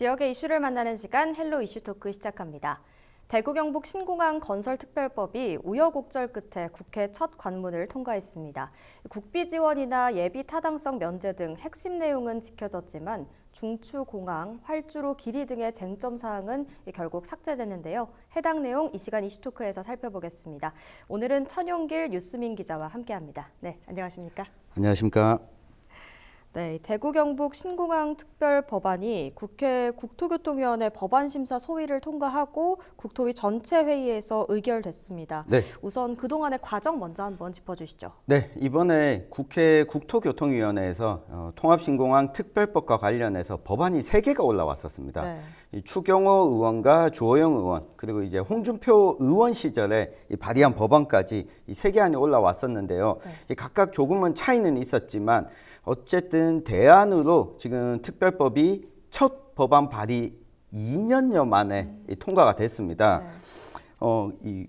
지역의 이슈를 만나는 시간 헬로 이슈 토크 시작합니다. 대구 경북 신공항 건설 특별법이 우여곡절 끝에 국회 첫 관문을 통과했습니다. 국비 지원이나 예비 타당성 면제 등 핵심 내용은 지켜졌지만 중추 공항, 활주로 길이 등의 쟁점 사항은 결국 삭제됐는데요. 해당 내용 이 시간 이슈 토크에서 살펴보겠습니다. 오늘은 천용길 뉴스민 기자와 함께합니다. 네, 안녕하십니까? 안녕하십니까. 네, 대구 경북 신공항 특별 법안이 국회 국토교통위원회 법안 심사 소위를 통과하고 국토위 전체 회의에서 의결됐습니다. 네. 우선 그동안의 과정 먼저 한번 짚어주시죠. 네, 이번에 국회 국토교통위원회에서 어, 통합신공항 특별법과 관련해서 법안이 세개가 올라왔었습니다. 네. 이 추경호 의원과 주호영 의원 그리고 이제 홍준표 의원 시절에 이 발의한 법안까지 이 세 개 안이 올라왔었는데요. 네. 이 각각 조금은 차이는 있었지만 어쨌든 대안으로 지금 특별법이 첫 법안 발의 2년여 만에 이 통과가 됐습니다. 네. 어, 이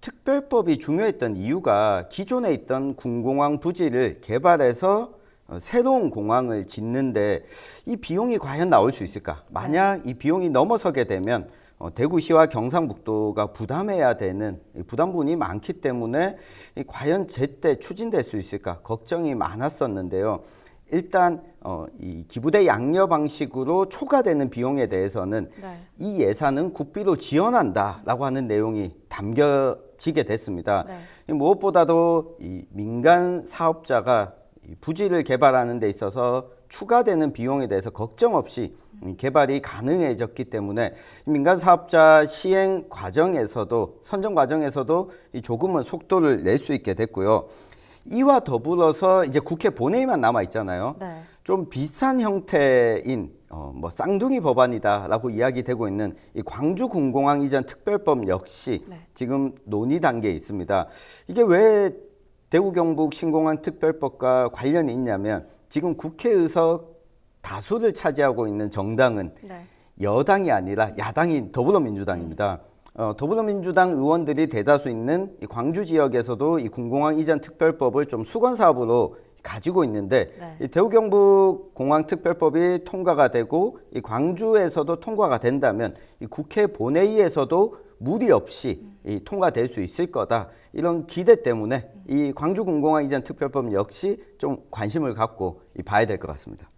특별법이 중요했던 이유가 기존에 있던 군공항 부지를 개발해서 어, 새로운 공항을 짓는데 이 비용이 과연 나올 수 있을까? 만약 이 비용이 넘어서게 되면 어, 대구시와 경상북도가 부담해야 되는 이 부담분이 많기 때문에 이 과연 제때 추진될 수 있을까 걱정이 많았었는데요. 일단 어, 이 기부대 양려 방식으로 초과되는 비용에 대해서는 네. 이 예산은 국비로 지원한다라고 하는 내용이 담겨지게 됐습니다. 네. 이 무엇보다도 이 민간 사업자가 이 부지를 개발하는 데 있어서 추가되는 비용에 대해서 걱정 없이 이 개발이 가능해졌기 때문에 이 민간 사업자 시행 과정에서도 선정 과정에서도 이 조금은 속도를 낼 수 있게 됐고요. 이와 더불어서 이제 국회 본회의만 남아 있잖아요. 네. 좀 비슷한 형태인 어, 뭐 쌍둥이 법안이다라고 이야기되고 있는 이 광주 군공항 이전 특별법 역시 네. 지금 논의 단계에 있습니다. 이게 왜 대구 경북 신공항 특별법과 관련이 있냐면 지금 국회 의석 다수를 차지하고 있는 정당은 네. 여당이 아니라 야당인 더불어민주당입니다. 어, 더불어민주당 의원들이 대다수 있는 이 광주 지역에서도 이 군공항 이전 특별법을 좀 수건 사업으로 가지고 있는데 네. 이 대구 경북 공항 특별법이 통과가 되고 이 광주에서도 통과가 된다면 이 국회 본회의에서도 무리 없이 이 통과될 수 있을 거다 이런 기대 때문에 이 광주 군공항 이전 특별법 역시 좀 관심을 갖고 이 봐야 될 것 같습니다.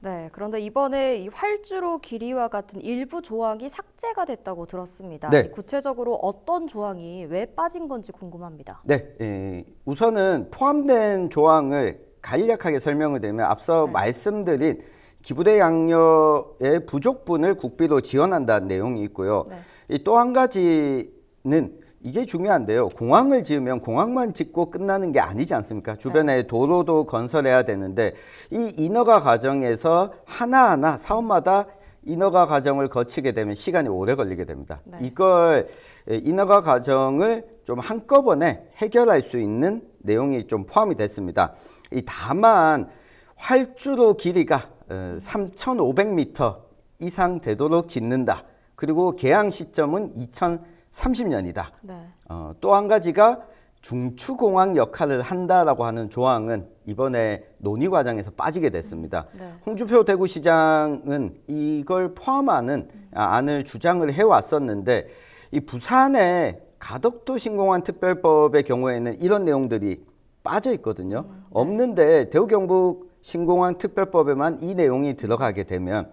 네. 그런데 이번에 이 활주로 길이와 같은 일부 조항이 삭제가 됐다고 들었습니다. 네. 이 구체적으로 어떤 조항이 왜 빠진 건지 궁금합니다. 네, 예, 우선은 포함된 조항을 간략하게 설명을 드리면 앞서 네. 말씀드린 기부대 양료의 부족분을 국비로 지원한다는 내용이 있고요. 네. 이또한 가지는 이게 중요한데요. 공항을 지으면 공항만 짓고 끝나는 게 아니지 않습니까? 주변에 도로도 건설해야 되는데 이 인허가 과정에서 하나하나 사업마다 인허가 과정을 거치게 되면 시간이 오래 걸리게 됩니다. 네. 이걸 에, 인허가 과정을 좀 한꺼번에 해결할 수 있는 내용이 좀 포함이 됐습니다. 이 다만 활주로 길이가 어, 3,500m 이상 되도록 짓는다. 그리고 개항 시점은 2030년이다. 네. 어, 또 한 가지가 중추공항 역할을 한다라고 하는 조항은 이번에 논의 과정에서 빠지게 됐습니다. 네. 홍준표 대구시장은 이걸 포함하는 아, 안을 주장을 해왔었는데 이 부산의 가덕도 신공항 특별법의 경우에는 이런 내용들이 빠져 있거든요. 없는데 대구 경북 신공항 특별법에만 이 내용이 들어가게 되면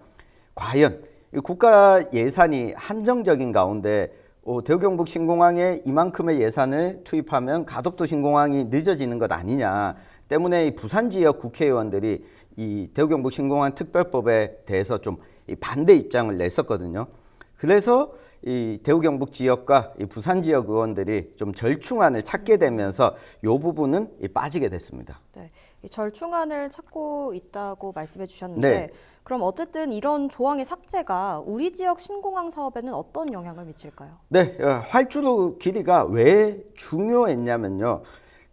과연 이 국가 예산이 한정적인 가운데 어, 대구 경북 신공항에 이만큼의 예산을 투입하면 가덕도 신공항이 늦어지는 것 아니냐 때문에 이 부산 지역 국회의원들이 이 대구 경북 신공항 특별법에 대해서 좀이 반대 입장을 냈었거든요. 그래서 이 대구 경북 지역과 이 부산 지역 의원들이 좀 절충안을 찾게 되면서 이 부분은 이 빠지게 됐습니다. 네, 이 절충안을 찾고 있다고 말씀해 주셨는데 네. 그럼 어쨌든 이런 조항의 삭제가 우리 지역 신공항 사업에는 어떤 영향을 미칠까요? 네, 어, 활주로 길이가 왜 중요했냐면요.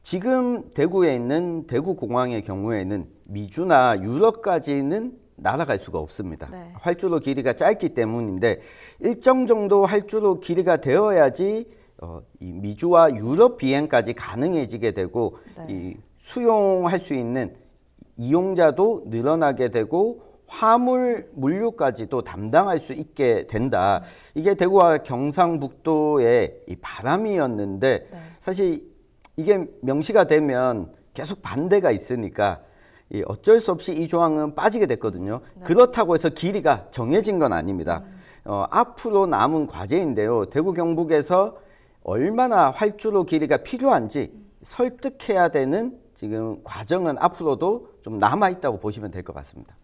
지금 대구에 있는 대구 공항의 경우에는 미주나 유럽까지는 날아갈 수가 없습니다. 네. 활주로 길이가 짧기 때문인데 일정 정도 활주로 길이가 되어야지 어, 이 미주와 유럽 비행까지 가능해지게 되고 네. 이 수용할 수 있는 이용자도 늘어나게 되고 화물 물류까지도 담당할 수 있게 된다. 이게 대구와 경상북도의 이 바람이었는데 네. 사실 이게 명시가 되면 계속 반대가 있으니까 이 어쩔 수 없이 이 조항은 빠지게 됐거든요. 그렇다고 해서 길이가 정해진 건 아닙니다. 어, 앞으로 남은 과제인데요. 대구 경북에서 얼마나 활주로 길이가 필요한지 설득해야 되는 지금 과정은 앞으로도 좀 남아 있다고 보시면 될 것 같습니다.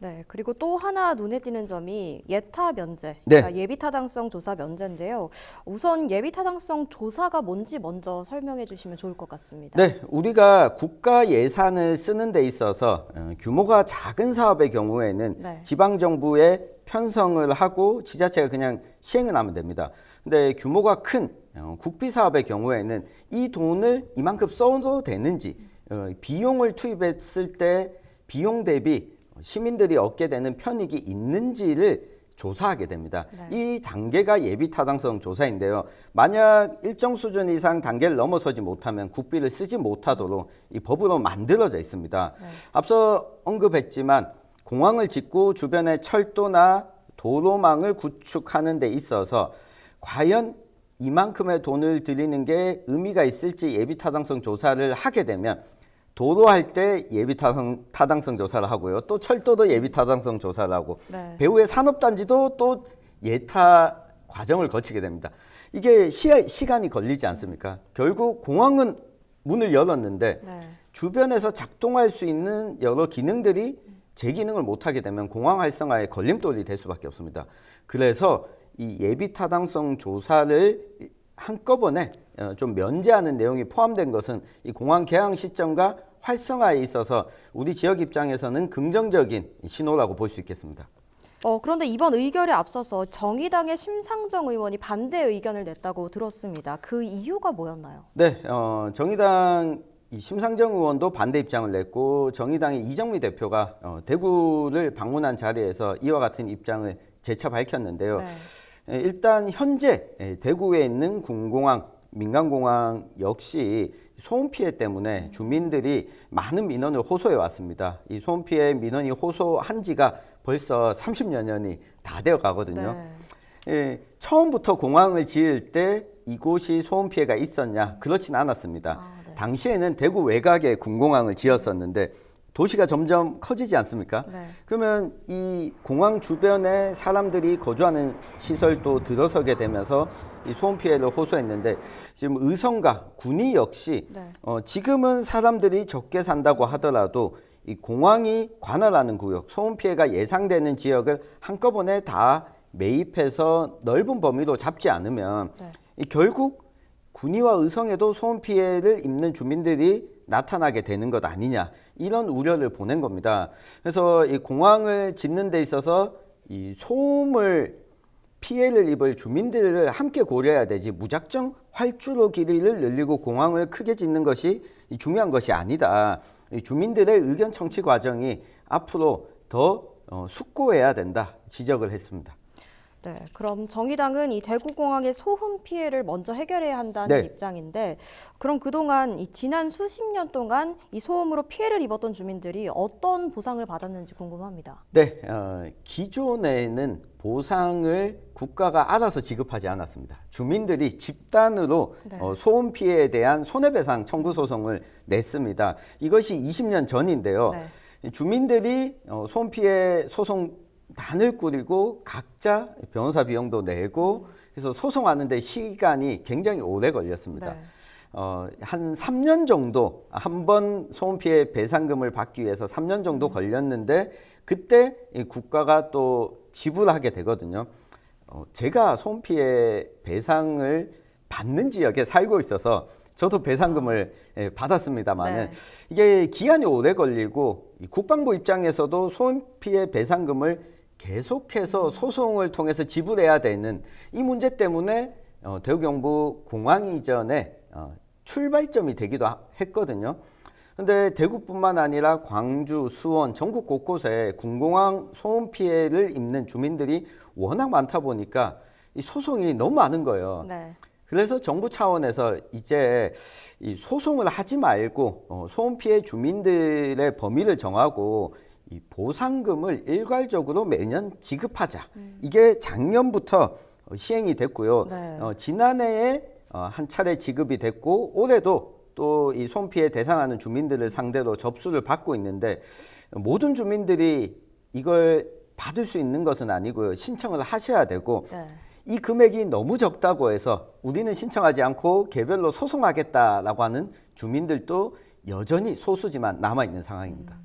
네, 그리고 또 하나 눈에 띄는 점이 예타 면제, 네. 그러니까 예비 타당성 조사 면제인데요. 우선 예비 타당성 조사가 뭔지 먼저 설명해 주시면 좋을 것 같습니다. 네, 우리가 국가 예산을 쓰는 데 있어서 어, 규모가 작은 사업의 경우에는 네. 지방 정부에 편성을 하고 지자체가 그냥 시행을 하면 됩니다. 근데 규모가 큰 어, 국비 사업의 경우에는 이 돈을 이만큼 써도 되는지 어, 비용을 투입했을 때 비용 대비 시민들이 얻게 되는 편익이 있는지를 조사하게 됩니다. 이 단계가 예비 타당성 조사인데요. 만약 일정 수준 이상 단계를 넘어서지 못하면 국비를 쓰지 못하도록 이 법으로 만들어져 있습니다. 앞서 언급했지만 공항을 짓고 주변에 철도나 도로망을 구축하는 데 있어서 과연 이만큼의 돈을 들이는 게 의미가 있을지 예비 타당성 조사를 하게 되면 도로 할 때 예비 타당, 타당성 조사를 하고요. 또 철도도 예비 타당성 조사를 하고 네. 배후의 산업단지도 또 예타 과정을 거치게 됩니다. 이게 시, 시간이 걸리지 않습니까? 결국 공항은 문을 열었는데 네. 주변에서 작동할 수 있는 여러 기능들이 제 기능을 못하게 되면 공항 활성화에 걸림돌이 될 수밖에 없습니다. 그래서 이 예비 타당성 조사를 한꺼번에 어, 좀 면제하는 내용이 포함된 것은 이 공항 개항 시점과 활성화에 있어서 우리 지역 입장에서는 긍정적인 신호라고 볼 수 있겠습니다. 어, 그런데 이번 의결에 앞서서 정의당의 심상정 의원이 반대 의견을 냈다고 들었습니다. 그 이유가 뭐였나요? 네, 어, 정의당 이 심상정 의원도 반대 입장을 냈고 정의당의 이정미 대표가 어, 대구를 방문한 자리에서 이와 같은 입장을 재차 밝혔는데요. 네. 에, 일단 현재 에, 대구에 있는 군공항, 민간공항 역시 소음 피해 때문에 주민들이 많은 민원을 호소해 왔습니다. 이 소음 피해 민원이 호소한 지가 벌써 30여 년이 다 되어 가거든요. 네. 예, 처음부터 공항을 지을 때 이곳이 소음 피해가 있었냐? 그렇진 않았습니다. 아, 네. 당시에는 대구 외곽에 군공항을 지었었는데 도시가 점점 커지지 않습니까? 네. 그러면 이 공항 주변에 사람들이 거주하는 시설도 들어서게 되면서 이 소음 피해를 호소했는데 지금 의성과 군이 역시 네. 어, 지금은 사람들이 적게 산다고 하더라도 이 공항이 관할하는 구역, 소음 피해가 예상되는 지역을 한꺼번에 다 매입해서 넓은 범위로 잡지 않으면 네. 이 결국 군위와 의성에도 소음 피해를 입는 주민들이 나타나게 되는 것 아니냐 이런 우려를 보낸 겁니다. 그래서 이 공항을 짓는 데 있어서 이 소음을 피해를 입을 주민들을 함께 고려해야 되지 무작정 활주로 길이를 늘리고 공항을 크게 짓는 것이 이 중요한 것이 아니다. 이 주민들의 의견 청취 과정이 앞으로 더 어, 숙고해야 된다 지적을 했습니다. 네, 그럼 정의당은 이 대구공항의 소음 피해를 먼저 해결해야 한다는 네. 입장인데, 그럼 그동안 이 지난 수십 년 동안 이 소음으로 피해를 입었던 주민들이 어떤 보상을 받았는지 궁금합니다. 네, 어, 기존에는 보상을 국가가 알아서 지급하지 않았습니다. 주민들이 집단으로 네. 어, 소음 피해에 대한 손해배상 청구 소송을 냈습니다. 이것이 20년 전인데요. 네. 주민들이 어, 소음 피해 소송 단을 꾸리고 각자 변호사 비용도 내고 그래서 소송하는데 시간이 굉장히 오래 걸렸습니다. 네. 어, 한 3년 정도 한 번 소음 피해 배상금을 받기 위해서 3년 정도 걸렸는데 그때 이 국가가 또 지불하게 되거든요. 어, 제가 소음 피해 배상을 받는 지역에 살고 있어서 저도 배상금을 예, 받았습니다만은 네. 이게 기한이 오래 걸리고 이 국방부 입장에서도 소음 피해 배상금을 계속해서 소송을 통해서 지불해야 되는 이 문제 때문에 어, 대구 경북 공항 이전에 어, 출발점이 되기도 하- 했거든요. 근데 대구뿐만 아니라 광주, 수원, 전국 곳곳에 군공항 소음 피해를 입는 주민들이 워낙 많다 보니까 이 소송이 너무 많은 거예요. 네. 그래서 정부 차원에서 이제 이 소송을 하지 말고 어, 소음 피해 주민들의 범위를 정하고 이 보상금을 일괄적으로 매년 지급하자. 이게 작년부터 어, 시행이 됐고요. 네. 어, 지난해에 어, 한 차례 지급이 됐고 올해도 또 이 손피해 대상하는 주민들을 상대로 접수를 받고 있는데 모든 주민들이 이걸 받을 수 있는 것은 아니고요. 신청을 하셔야 되고 네. 이 금액이 너무 적다고 해서 우리는 신청하지 않고 개별로 소송하겠다라고 하는 주민들도 여전히 소수지만 남아 있는 상황입니다.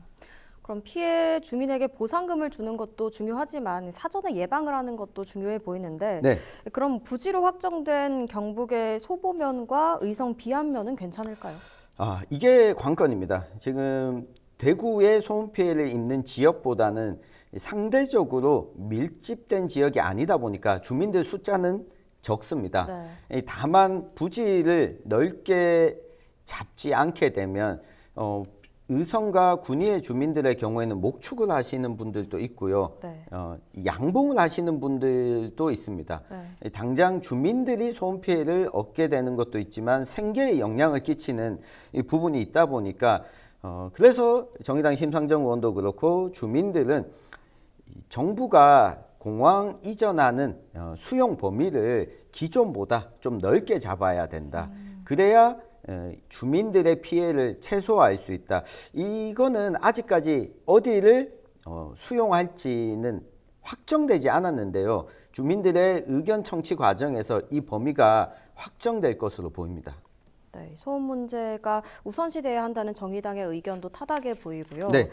그럼 피해 주민에게 보상금을 주는 것도 중요하지만 사전에 예방을 하는 것도 중요해 보이는데 네. 그럼 부지로 확정된 경북의 소보면과 의성 비안면은 괜찮을까요? 아, 이게 관건입니다. 지금 대구의 소음 피해를 입는 지역보다는 상대적으로 밀집된 지역이 아니다 보니까 주민들 숫자는 적습니다. 네. 이 다만 부지를 넓게 잡지 않게 되면 어, 의성과 군위의 주민들의 경우에는 목축을 하시는 분들도 있고요. 네. 어, 양봉을 하시는 분들도 있습니다. 네. 당장 주민들이 소음 피해를 얻게 되는 것도 있지만 생계에 영향을 끼치는 이 부분이 있다 보니까 어, 그래서 정의당 심상정 의원도 그렇고 주민들은 이 정부가 공항 이전하는 어, 수용 범위를 기존보다 좀 넓게 잡아야 된다. 그래야 에, 주민들의 피해를 최소화할 수 있다. 이거는 아직까지 어디를 어, 수용할지는 확정되지 않았는데요. 주민들의 의견 청취 과정에서 이 범위가 확정될 것으로 보입니다. 네, 소음 문제가 우선시돼야 한다는 정의당의 의견도 타당해 보이고요. 네.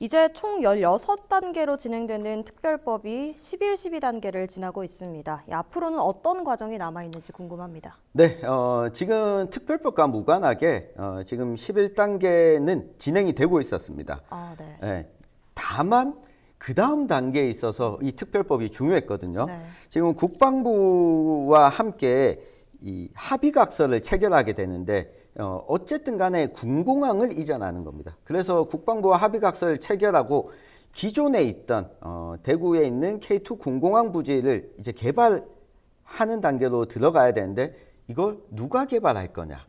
이제 총 16단계로 진행되는 특별법이 11, 12단계를 지나고 있습니다. 이 앞으로는 어떤 과정이 남아 있는지 궁금합니다. 네, 어, 지금 특별법과 무관하게 어, 지금 11단계는 진행이 되고 있었습니다. 아, 네. 예, 다만 그 다음 단계에 있어서 이 특별법이 중요했거든요. 네. 지금 국방부와 함께 이 합의각서를 체결하게 되는데 어, 어쨌든 간에 군공항을 이전하는 겁니다. 그래서 국방부와 합의각서를 체결하고 기존에 있던 어, 대구에 있는 K2 군공항 부지를 이제 개발하는 단계로 들어가야 되는데 이걸 누가 개발할 거냐?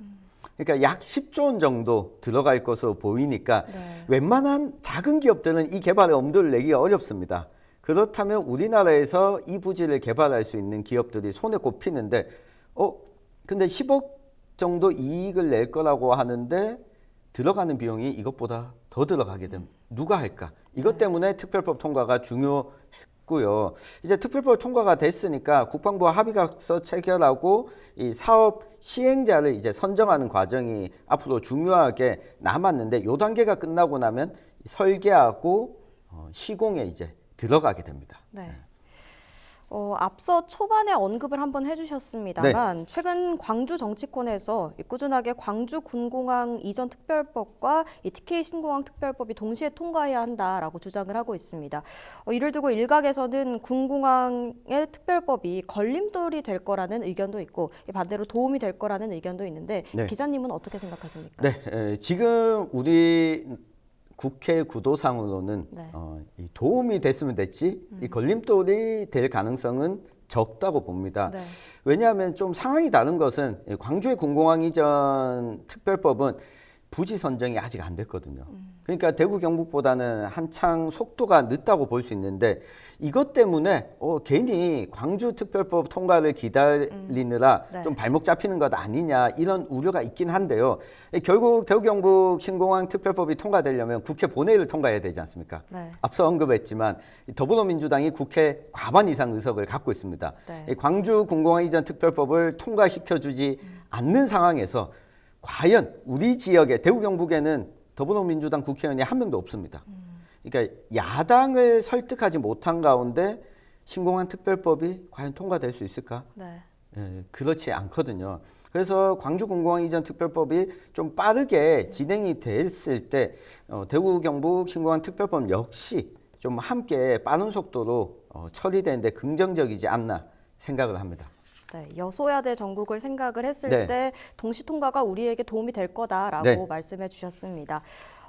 그러니까 약 10조 원 정도 들어갈 것으로 보이니까 네. 웬만한 작은 기업들은 이 개발에 엄두를 내기가 어렵습니다. 그렇다면 우리나라에서 이 부지를 개발할 수 있는 기업들이 손에 꼽히는데 어 근데 10억 정도 이익을 낼 거라고 하는데 들어가는 비용이 이것보다 더 들어가게 되면 누가 할까? 이것 때문에 특별법 통과가 중요했고요. 이제 특별법 통과가 됐으니까 국방부와 합의각서 체결하고 이 사업 시행자를 이제 선정하는 과정이 앞으로 중요하게 남았는데 요 단계가 끝나고 나면 설계하고 어, 시공에 이제 들어가게 됩니다. 네. 어, 앞서 초반에 언급을 한번 해주셨습니다만 네. 최근 광주 정치권에서 이 꾸준하게 광주 군공항 이전 특별법과 이 TK 신공항 특별법이 동시에 통과해야 한다라고 주장을 하고 있습니다. 어, 이를 두고 일각에서는 군공항의 특별법이 걸림돌이 될 거라는 의견도 있고 이 반대로 도움이 될 거라는 의견도 있는데 네. 기자님은 어떻게 생각하십니까? 네, 에, 지금 우리 국회 구도상으로는 네. 어, 이 도움이 됐으면 됐지 이 걸림돌이 될 가능성은 적다고 봅니다. 네. 왜냐하면 좀 상황이 다른 것은 이 광주의 군공항 이전 특별법은 부지 선정이 아직 안 됐거든요. 그러니까 대구 경북보다는 한창 속도가 늦다고 볼 수 있는데 이것 때문에 어, 괜히 광주 특별법 통과를 기다리느라 네. 좀 발목 잡히는 것 아니냐 이런 우려가 있긴 한데요. 이 결국 대구 경북 신공항 특별법이 통과되려면 국회 본회의를 통과해야 되지 않습니까? 네. 앞서 언급했지만 이 더불어민주당이 국회 과반 이상 의석을 갖고 있습니다. 네. 이 광주 군공항 이전 특별법을 통과시켜 주지 않는 상황에서 과연 우리 지역에 대구 경북에는 더불어민주당 국회의원이 한 명도 없습니다. 그러니까 야당을 설득하지 못한 가운데 신공항 특별법이 과연 통과될 수 있을까? 네. 예, 그렇지 않거든요. 그래서 광주 공공항 이전 특별법이 좀 빠르게 진행이 됐을 때 어, 대구 경북 신공항 특별법 역시 좀 함께 빠른 속도로 어, 처리되는데 긍정적이지 않나 생각을 합니다. 네, 여소야대 전국을 생각을 했을 네. 때 동시 통과가 우리에게 도움이 될 거다라고 네. 말씀해 주셨습니다.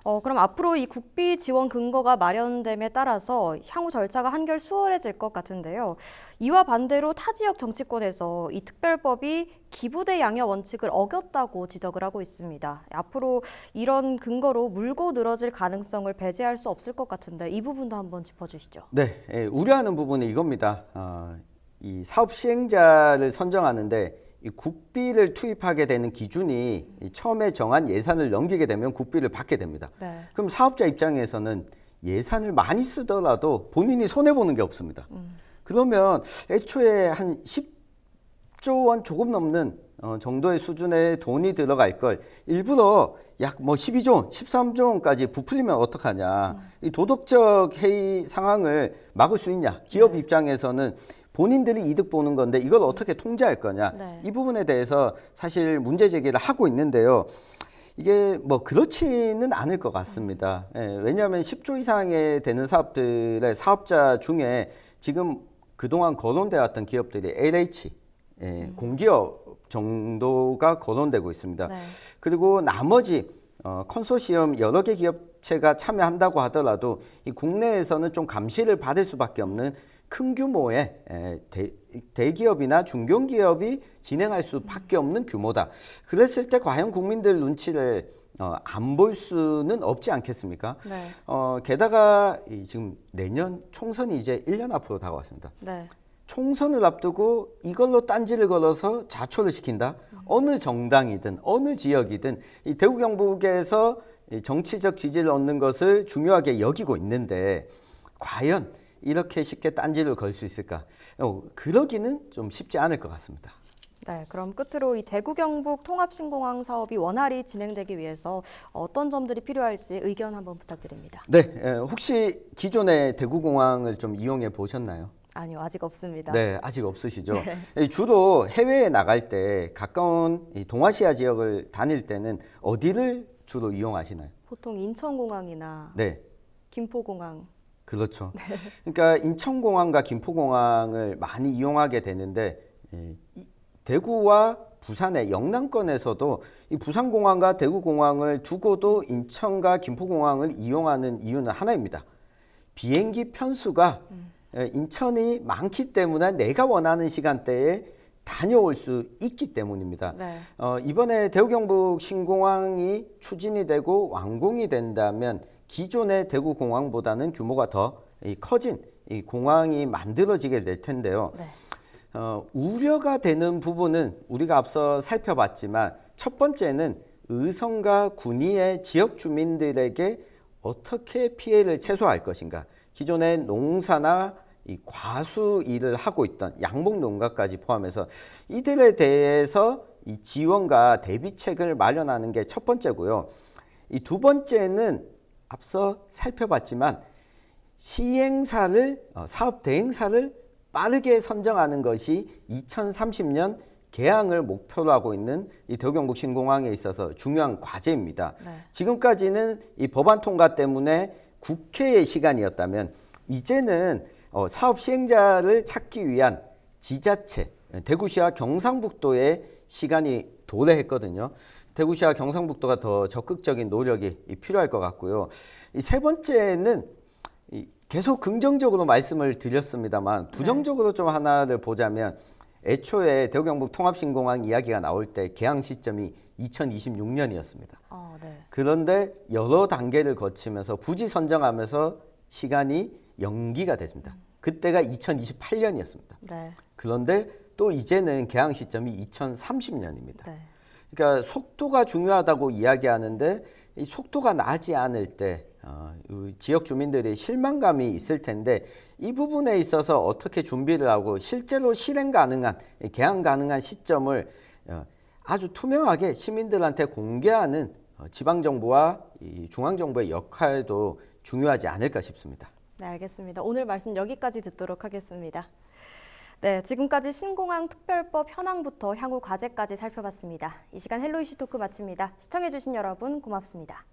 어, 그럼 앞으로 이 국비 지원 근거가 마련됨에 따라서 향후 절차가 한결 수월해질 것 같은데요. 이와 반대로 타 지역 정치권에서 이 특별법이 기부대 양형 원칙을 어겼다고 지적을 하고 있습니다. 앞으로 이런 근거로 물고 늘어질 가능성을 배제할 수 없을 것 같은데 이 부분도 한번 짚어주시죠. 네, 예, 우려하는 부분은 이겁니다. 어, 이 사업 시행자를 선정하는데 이 국비를 투입하게 되는 기준이 이 처음에 정한 예산을 넘기게 되면 국비를 받게 됩니다. 네. 그럼 사업자 입장에서는 예산을 많이 쓰더라도 본인이 손해 보는 게 없습니다. 그러면 애초에 한 10조 원 조금 넘는 어, 정도의 수준의 돈이 들어갈 걸 일부러 약 뭐 12조 원, 13조 원까지 부풀리면 어떡하냐. 이 도덕적 해이 상황을 막을 수 있냐. 기업 입장에서는 본인들이 이득 보는 건데 이걸 어떻게 통제할 거냐. 네. 이 부분에 대해서 사실 문제 제기를 하고 있는데요. 이게 뭐 그렇지는 않을 것 같습니다. 예, 왜냐하면 10조 이상의 되는 사업들의 사업자 중에 지금 그동안 거론돼 왔던 기업들이 LH, 예, 공기업 정도가 거론되고 있습니다. 네. 그리고 나머지 어, 컨소시엄 여러 개 기업체가 참여한다고 하더라도 이 국내에서는 좀 감시를 받을 수밖에 없는 큰 규모의 에, 대, 대기업이나 중견기업이 진행할 수밖에 없는 규모다. 그랬을 때 과연 국민들 눈치를 어, 안 볼 수는 없지 않겠습니까? 네. 어, 게다가 이 지금 내년 총선이 이제 1년 앞으로 다가왔습니다. 네. 총선을 앞두고 이걸로 딴지를 걸어서 자초를 시킨다. 어느 정당이든 어느 지역이든 이 대구 경북에서 이 정치적 지지를 얻는 것을 중요하게 여기고 있는데 과연 이렇게 쉽게 딴지를 걸 수 있을까? 어, 그러기는 좀 쉽지 않을 것 같습니다. 네, 그럼 끝으로 이 대구 경북 통합 신공항 사업이 원활히 진행되기 위해서 어떤 점들이 필요할지 의견 한번 부탁드립니다. 네, 에, 혹시 기존의 대구 공항을 좀 이용해 보셨나요? 아니요, 아직 없습니다. 네, 아직 없으시죠. 예, 주로 해외에 나갈 때 가까운 이 동아시아 지역을 다닐 때는 어디를 주로 이용하시나요? 보통 인천공항이나 네, 김포공항. 그렇죠. 그러니까 인천공항과 김포공항을 많이 이용하게 되는데 예, 이 대구와 부산의 영남권에서도 이 부산공항과 대구공항을 두고도 인천과 김포공항을 이용하는 이유는 하나입니다. 비행기 편수가 예, 인천이 많기 때문에 내가 원하는 시간대에 다녀올 수 있기 때문입니다. 네. 어, 이번에 대구 경북 신공항이 추진이 되고 완공이 된다면 기존의 대구 공항보다는 규모가 더 이, 커진 이 공항이 만들어지게 될 텐데요. 네. 어, 우려가 되는 부분은 우리가 앞서 살펴봤지만 첫 번째는 의성과 군위의 지역 주민들에게 어떻게 피해를 최소화할 것인가. 기존의 농사나 이 과수 일을 하고 있던 양봉 농가까지 포함해서 이들에 대해서 이 지원과 대비책을 마련하는 게 첫 번째고요. 이 두 번째는 앞서 살펴봤지만 시행사를 어, 사업 대행사를 빠르게 선정하는 것이 2030년 개항을 목표로 하고 있는 이 대구경북 신공항에 있어서 중요한 과제입니다. 네. 지금까지는 이 법안 통과 때문에 국회의 시간이었다면 이제는 어, 사업 시행자를 찾기 위한 지자체 대구시와 경상북도의 시간이 도래했거든요. 대구시와 경상북도가 더 적극적인 노력이 필요할 것 같고요. 이 세 번째는 이 계속 긍정적으로 말씀을 드렸습니다만 부정적으로 좀 하나를 보자면 애초에 대구 경북 통합신공항 이야기가 나올 때 개항 시점이 2026년이었습니다. 어, 네. 그런데 여러 단계를 거치면서 부지 선정하면서 시간이 연기가 됐습니다. 그때가 2028년이었습니다. 네. 그런데 또 이제는 개항 시점이 2030년입니다. 네. 그러니까 속도가 중요하다고 이야기하는데 이 속도가 나지 않을 때 어, 이 지역 주민들이 실망감이 있을 텐데 이 부분에 있어서 어떻게 준비를 하고 실제로 실행 가능한 이 개항 가능한 시점을 어, 아주 투명하게 시민들한테 공개하는 어, 지방 정부와 이 중앙 정부의 역할도 중요하지 않을까 싶습니다. 네, 알겠습니다. 오늘 말씀 여기까지 듣도록 하겠습니다. 네, 지금까지 신공항 특별법 현황부터 향후 과제까지 살펴봤습니다. 이 시간 헬로 이슈 토크 마칩니다. 시청해주신 여러분 고맙습니다.